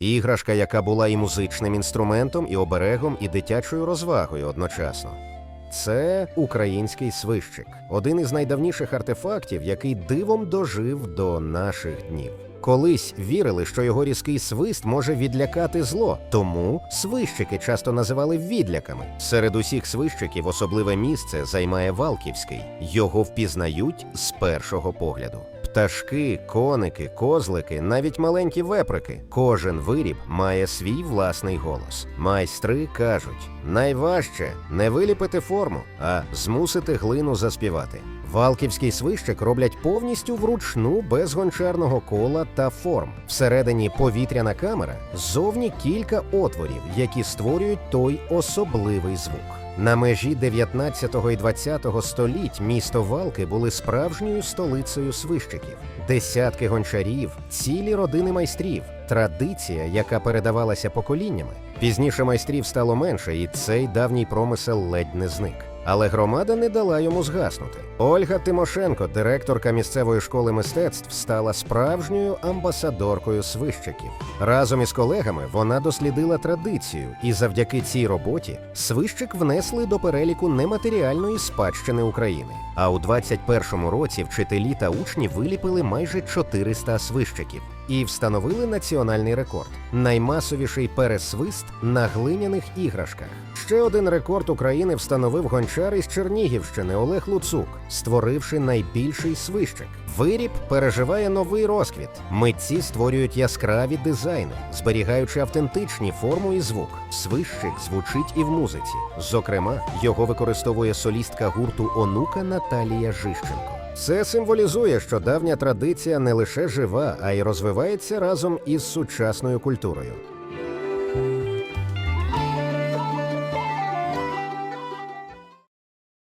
Іграшка, яка була і музичним інструментом, і оберегом, і дитячою розвагою одночасно. Це український свищик, один із найдавніших артефактів, який дивом дожив до наших днів. Колись вірили, що його різкий свист може відлякати зло, тому свищики часто називали відляками. Серед усіх свищиків особливе місце займає Валківський. Його впізнають з першого погляду. Пташки, коники, козлики, навіть маленькі веприки. Кожен виріб має свій власний голос. Майстри кажуть: найважче не виліпити форму, а змусити глину заспівати. Валківський свищик роблять повністю вручну без гончарного кола та форм. Всередині повітряна камера, ззовні кілька отворів, які створюють той особливий звук. На межі 19 і 20 століть місто Валки були справжньою столицею свищиків. Десятки гончарів, цілі родини майстрів, традиція, яка передавалася поколіннями. Пізніше майстрів стало менше, і цей давній промисел ледь не зник. Але громада не дала йому згаснути. Ольга Тимошенко, директорка місцевої школи мистецтв, стала справжньою амбасадоркою свищиків. Разом із колегами вона дослідила традицію, і завдяки цій роботі свищик внесли до переліку нематеріальної спадщини України. А у 21-му році вчителі та учні виліпили майже 400 свищиків і встановили національний рекорд наймасовіший пересвист на глиняних іграшках. Ще один рекорд України встановив гончар із Чернігівщини Олег Луцук, створивши найбільший свищик. Виріб переживає новий розквіт. Митці створюють яскраві дизайни, зберігаючи автентичні форму і звук. Свищик звучить і в музиці. Зокрема, його використовує солістка гурту Онука Наталія Жищенко. Це символізує, що давня традиція не лише жива, а й розвивається разом із сучасною культурою.